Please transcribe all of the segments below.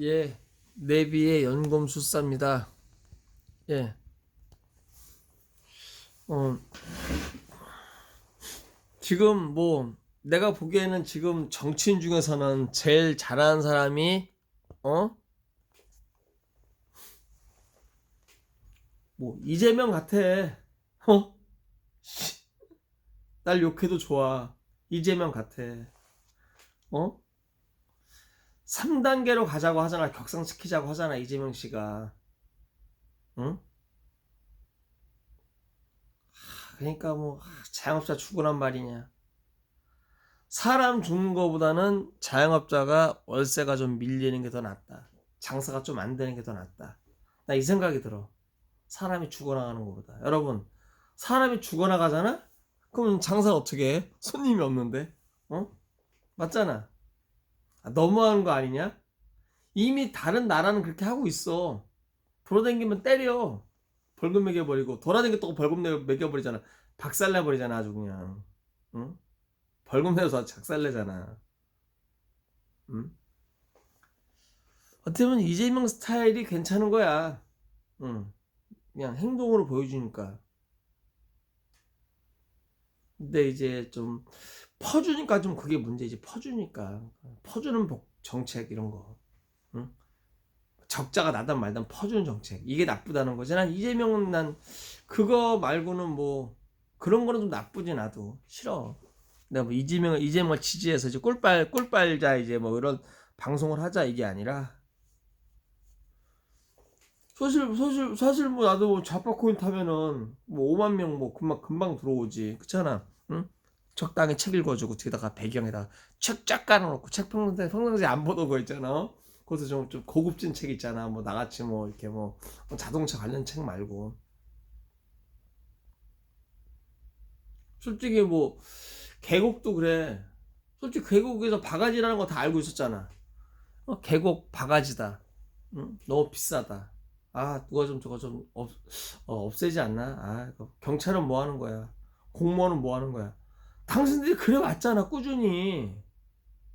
예, 내비의 연금술사입니다. 예. 어, 지금 뭐, 내가 보기에는 지금 정치인 중에서는 제일 잘하는 사람이, 어? 뭐, 이재명 같아. 어? 씨. 날 욕해도 좋아. 이재명 같아. 어? 3단계로 가자고 하잖아. 격상시키자고 하잖아. 이재명 씨가. 응? 하, 그러니까 뭐 하, 자영업자 죽으란 말이냐. 사람 죽는 거보다는 자영업자가 월세가 좀 밀리는 게 더 낫다. 장사가 좀 안 되는 게 더 낫다. 나 이 생각이 들어. 사람이 죽어나가는 것보다. 여러분, 사람이 죽어나가잖아? 그럼 장사 어떻게 해? 손님이 없는데? 어? 맞잖아. 아, 너무하는 거 아니냐? 이미 다른 나라는 그렇게 하고 있어. 돌아다니면 때려. 벌금 매겨버리고 돌아다니고 또 벌금 내- 매겨버리잖아. 박살내버리잖아 아주 그냥. 응? 벌금 내서 작살내잖아. 응? 어떻게 보면 이재명 스타일이 괜찮은 거야. 응. 그냥 행동으로 보여주니까. 근데 이제 좀 퍼주니까 좀 그게 문제지. 퍼주니까. 퍼주는 복- 정책 이런 거. 응? 적자가 나단 말단 퍼주는 정책. 이게 나쁘다는 거지. 난 이재명은 난 그거 말고는 뭐 그런 거는 좀 나쁘지 나도. 싫어. 내가 뭐 이재명을 이재명을 지지해서 이제 꿀빨 꿀빨자 이제 뭐 이런 방송을 하자 이게 아니라 사실 사실 사실 뭐 나도 뭐 좌파 코인 타면은 뭐 5만 명 뭐 금방 금방 들어오지. 그렇잖아. 응? 적당히 책 읽어주고 뒤에다가 배경에다가 책쫙 깔아놓고 책 평상시에 평상시에 안 보던 거 있잖아. 그것도 좀, 좀 고급진 책 있잖아. 뭐 나같이 뭐 이렇게 뭐 자동차 관련 책 말고. 솔직히 뭐 계곡도 그래. 솔직히 계곡에서 바가지라는 거 다 알고 있었잖아. 어, 계곡 바가지다. 응? 너무 비싸다. 아 누가 좀 저거 좀 없, 어, 없애지 않나? 아 경찰은 뭐 하는 거야? 공무원은 뭐 하는 거야? 당신들이 그래 왔잖아 꾸준히.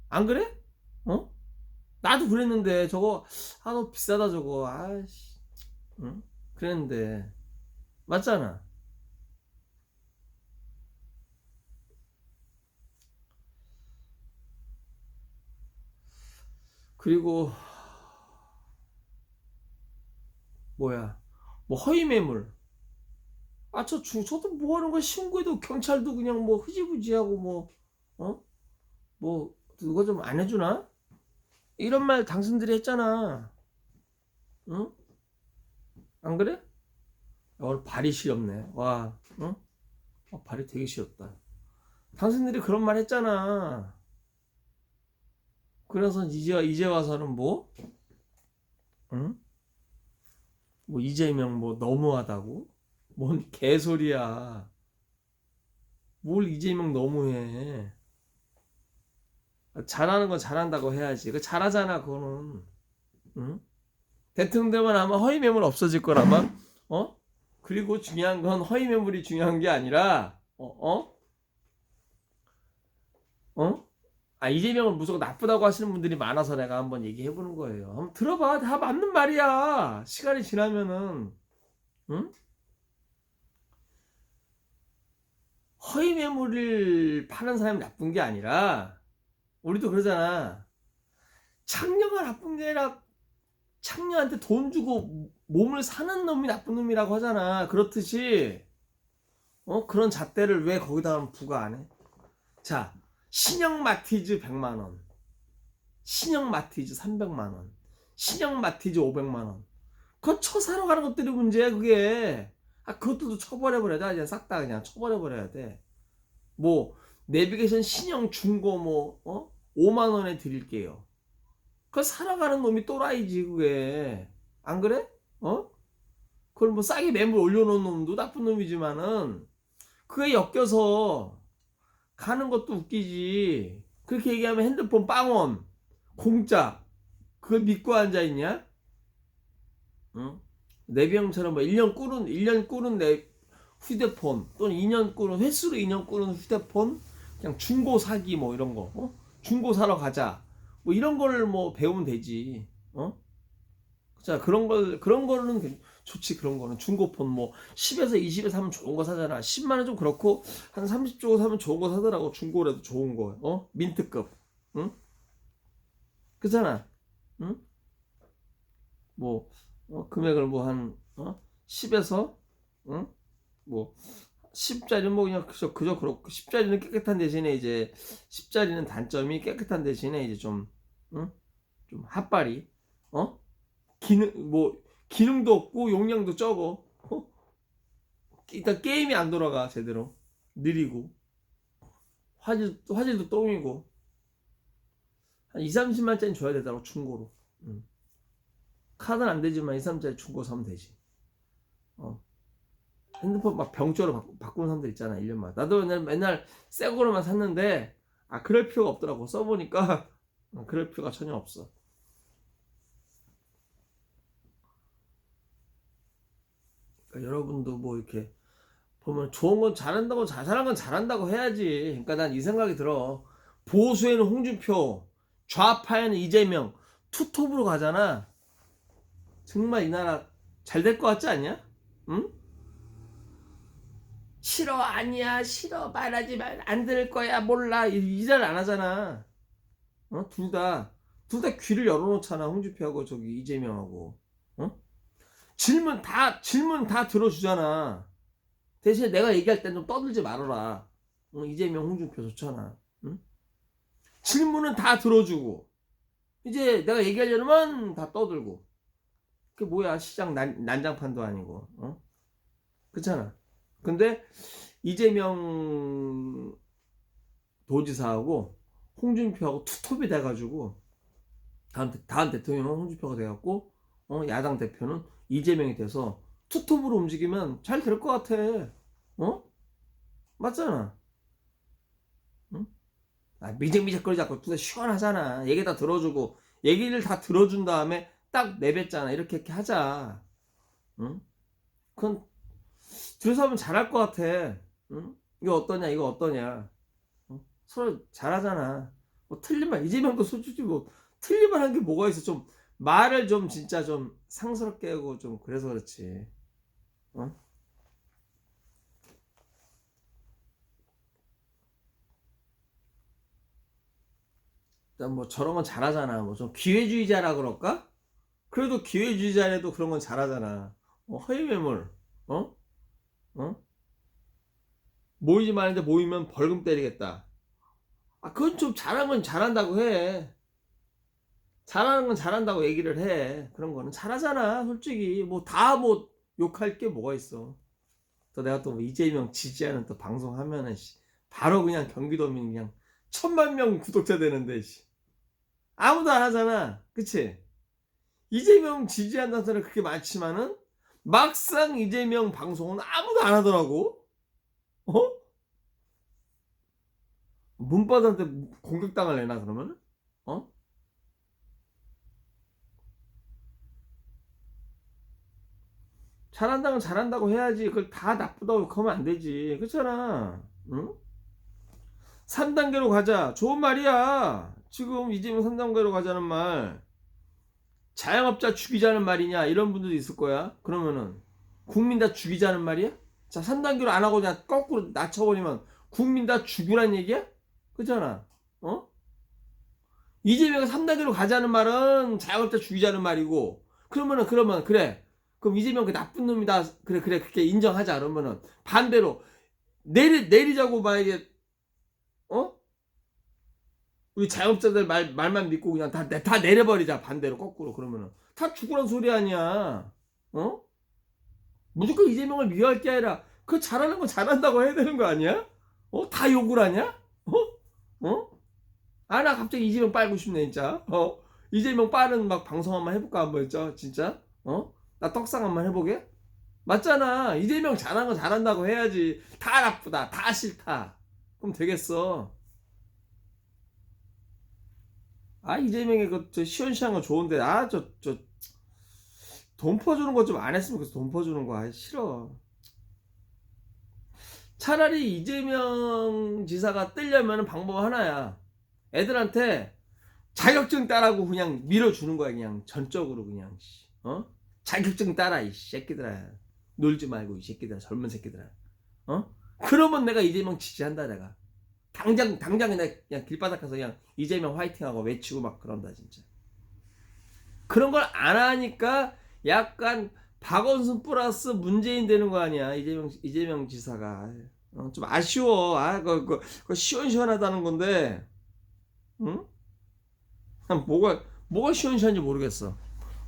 안 그래? 어? 나도 그랬는데 저거 아 너무 비싸다 저거 아씨 응? 그랬는데 맞잖아 그리고 뭐야 뭐 허위 매물 아저 저도 뭐 하는 거야 신고해도 경찰도 그냥 뭐 흐지부지하고 뭐 어? 뭐 누가 좀 안 해주나? 이런 말 당신들이 했잖아. 응? 안 그래? 야, 오늘 발이 시렵네. 와, 응? 어, 발이 되게 시렵다. 당신들이 그런 말 했잖아. 그래서 이제 이제 와서는 뭐, 응? 뭐 이재명 뭐 너무하다고? 뭔 개소리야. 뭘 이재명 너무해? 잘하는 건 잘한다고 해야지. 그 잘하잖아, 그거는. 응? 대통령 되면 아마 허위 매물 없어질 거라마. 어? 그리고 중요한 건 허위 매물이 중요한 게 아니라, 어, 어? 어? 아, 이재명을 무조건 나쁘다고 하시는 분들이 많아서 내가 한번 얘기해 보는 거예요. 한번 들어봐. 다 맞는 말이야. 시간이 지나면은, 응? 허위 매물을 파는 사람이 나쁜 게 아니라, 우리도 그러잖아. 창녀가 나쁜 게 아니라 창녀한테 돈 주고 몸을 사는 놈이 나쁜 놈이라고 하잖아. 그렇듯이 어 그런 잣대를 왜 거기다 부과 안 해? 자, 신형 마티즈 100만 원. 신형 마티즈 300만 원. 신형 마티즈 500만 원. 그거 쳐 사러 가는 것들이 문제야, 그게. 아, 그것도 처벌해버려야 돼. 그냥 싹 다 그냥 처벌해버려야 돼. 뭐, 내비게이션 신형 중고 뭐, 어? 5만 원에 드릴게요. 그거 살아가는 놈이 또라이지, 그게. 안 그래? 어? 그걸 뭐 싸게 매물 올려놓은 놈도 나쁜 놈이지만은, 그게 엮여서 가는 것도 웃기지. 그렇게 얘기하면 핸드폰 빵원, 공짜. 그걸 믿고 앉아있냐? 응? 내비형처럼 뭐 1년 꾸는, 1년 꾸는 내 휴대폰, 또는 2년 꾸는, 횟수로 2년 꾸는 휴대폰, 그냥 중고 사기 뭐 이런 거, 어? 중고 사러 가자. 뭐 이런 거를 뭐 배우면 되지. 어? 자 그런 걸 그런 거는 괜- 좋지 그런 거는 중고폰 뭐 10에서 20에 사면 좋은 거 사잖아 10만 원 좀 그렇고 한 30 주고 사면 좋은 거 사더라고 중고라도 좋은 거 어? 민트급 응? 그잖아 응? 뭐 어, 금액을 뭐한 어? 10에서 응? 뭐 10짜리 뭐 그냥 그저 그저 그렇고 10짜리는 깨끗한 대신에 이제 10짜리는 단점이 깨끗한 대신에 이제 좀 응? 좀 핫발이 어? 기능 뭐 기능도 없고 용량도 적어 어? 일단 게임이 안 돌아가 제대로 느리고 화질 화질도 똥이고 한 2, 30만짜리 줘야 되더라고 중고로 응. 카드는 안 되지만 2, 3짜리 중고 사면 되지. 어. 핸드폰 막 병조로 바꾸, 바꾸는 사람들 있잖아 1년마다 나도 맨날, 맨날 새 거로만 샀는데 아 그럴 필요가 없더라고. 써보니까 어, 그럴 필요가 전혀 없어. 그러니까 여러분도 뭐 이렇게 보면 좋은 건 잘한다고 잘하는 건 잘한다고 해야지. 그러니까 난 이 생각이 들어. 보수에는 홍준표 좌파에는 이재명 투톱으로 가잖아 정말 이 나라 잘 될 것 같지 않냐? 응? 싫어 아니야. 싫어. 말하지 말 안 들을 거야. 몰라. 이잘 안 하잖아. 어? 둘 다. 둘 다 귀를 열어놓잖아. 홍준표하고 저기 이재명하고. 어? 질문 다 질문 다 들어주잖아. 대신에 내가 얘기할 땐 좀 떠들지 말아라. 어, 이재명 홍준표 좋잖아. 응? 질문은 다 들어주고. 이제 내가 얘기하려면 다 떠들고 그게 뭐야 시장 난, 난장판도 아니고 어? 그렇잖아 근데 이재명 도지사하고 홍준표하고 투톱이 돼가지고 다음, 대- 다음 대통령은 홍준표가 돼갖고 어, 야당 대표는 이재명이 돼서 투톱으로 움직이면 잘 될 것 같아 어? 맞잖아 응? 아, 미적미적거리지 않고 시원하잖아 얘기 다 들어주고 얘기를 다 들어준 다음에 딱 내뱉잖아 이렇게 이렇게 하자 응? 그건 둘이서 하면 잘할 것 같아 응? 이거 어떠냐 이거 어떠냐 어? 서로 잘하잖아 뭐 틀린 말 이재명도 솔직히 뭐 틀린 말 한 게 뭐가 있어 좀 말을 좀 진짜 좀 상스럽게 하고 좀 그래서 그렇지 어? 일단 뭐 저런 건 잘하잖아 뭐 좀 기회주의자라 그럴까? 그래도 기회주의자라도 그런 건 잘하잖아. 어, 허위 매물 어? 어? 모이지 말는데 모이면 벌금 때리겠다. 아 그건 좀 잘한 건 잘한다고 해. 잘하는 건 잘한다고 얘기를 해. 그런 거는 잘하잖아 솔직히. 뭐 다 뭐 욕할 게 뭐가 있어. 또 내가 또 뭐 이재명 지지하는 또 방송하면은 씨, 바로 그냥 경기도민 그냥 천만 명 구독자 되는데 씨. 아무도 안 하잖아. 그치 이재명 지지한다는 사람이 그렇게 많지만은 막상 이재명 방송은 아무도 안 하더라고 어? 문바들한테 공격당을 내나 그러면은? 어? 잘한다면 잘한다고 해야지 그걸 다 나쁘다고 욕하면 안 되지 그렇잖아 응? 3단계로 가자 좋은 말이야 지금 이재명 3단계로 가자는 말 자영업자 죽이자는 말이냐 이런 분들도 있을 거야 그러면은 국민 다 죽이자는 말이야? 자 3단계로 안 하고 그냥 거꾸로 낮춰버리면 국민 다 죽으란 얘기야? 그잖아 어? 이재명이 3단계로 가자는 말은 자영업자 죽이자는 말이고 그러면은 그러면 그래 그럼 이재명 그 나쁜 놈이다 그래 그래 그렇게 인정하자 그러면은 반대로 내리 내리자고 만약에 어 우리 자영업자들 말 말만 믿고 그냥 다 다 내려버리자 반대로 거꾸로 그러면은 다 죽으란 소리 아니야 어 무조건 이재명을 미워할 게 아니라 그 잘하는 거 잘한다고 해야 되는 거 아니야 어 다 욕을 하냐 어 어 아 나 갑자기 이재명 빨고 싶네 진짜 어 이재명 빠른 막 방송 한번 해볼까 한번 했죠 진짜 어 나 떡상 한번 해보게? 맞잖아. 이재명 잘한 거 잘한다고 해야지. 다 나쁘다. 다 싫다. 그럼 되겠어. 아, 이재명이 그저 시원시한 거 좋은데, 아, 저, 저, 돈 퍼주는 거 좀 안 했으면 좋겠어. 돈 퍼주는 거. 아, 싫어. 차라리 이재명 지사가 뜨려면 방법 하나야. 애들한테 자격증 따라고 그냥 밀어주는 거야 그냥 전적으로 그냥 씨. 어 자격증 따라 이 새끼들아 놀지 말고 이 새끼들아 젊은 새끼들아 어 그러면 내가 이재명 지지한다 내가 당장 당장 그냥, 그냥 길바닥 가서 그냥 이재명 화이팅하고 외치고 막 그런다 진짜. 그런 걸 안 하니까 약간 박원순 플러스 문재인 되는 거 아니야 이재명 이재명 지사가. 어, 좀 아쉬워. 아 그거, 그거, 그거 시원시원하다는 건데. 응? 난 뭐가 뭐가 시원시원한지 모르겠어.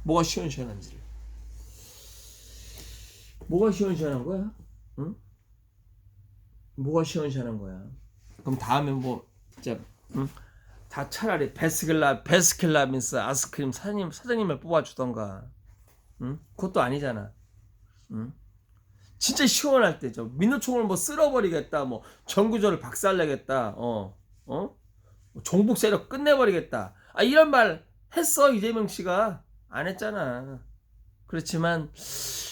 뭐가 시원시원한지 뭐가 시원시원한 거야? 응? 뭐가 시원시원한 거야 그럼 다음에 뭐 진짜 응? 다 차라리 베스킬라 베스킬라빈스 아스크림 사장님 사장님을 뽑아주던가 응? 그것도 아니잖아 응? 진짜 시원할 때죠 민노총을 뭐 쓸어버리겠다 뭐 정구조를 박살내겠다 어 어? 종북 세력 끝내버리겠다 아 이런 말 했어 이재명 씨가 안 했잖아 그렇지만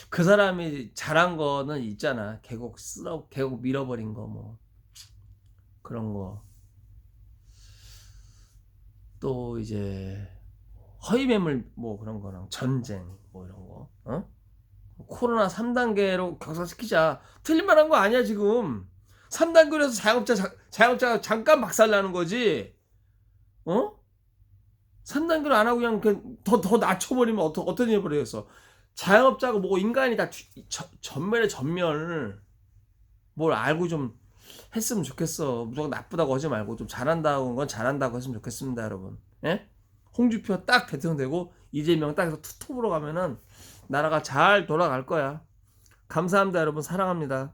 그 사람이 잘한 거는 있잖아 계곡 쓸어 계곡 밀어버린 거 뭐 그런 거. 또 이제 허위 매물 뭐 그런 거랑 전쟁 뭐 이런 거 어? 코로나 3단계로 격상시키자. 틀린 말 한 거 아니야 지금. 3단계로 해서 자영업자 자, 자영업자가 잠깐 박살 나는 거지. 어? 3단계로 안 하고 그냥 더더 낮춰버리면 어떠, 어떤 일이 벌어졌어? 자영업자가 뭐 인간이 다 전멸의 전멸 뭘 알고 좀 했으면 좋겠어. 무조건 나쁘다고 하지 말고 좀 잘한다고 건 잘한다고 했으면 좋겠습니다 여러분. 예? 홍준표 딱 대통령 되고 이재명 딱 해서 투톱으로 가면은 나라가 잘 돌아갈 거야. 감사합니다 여러분. 사랑합니다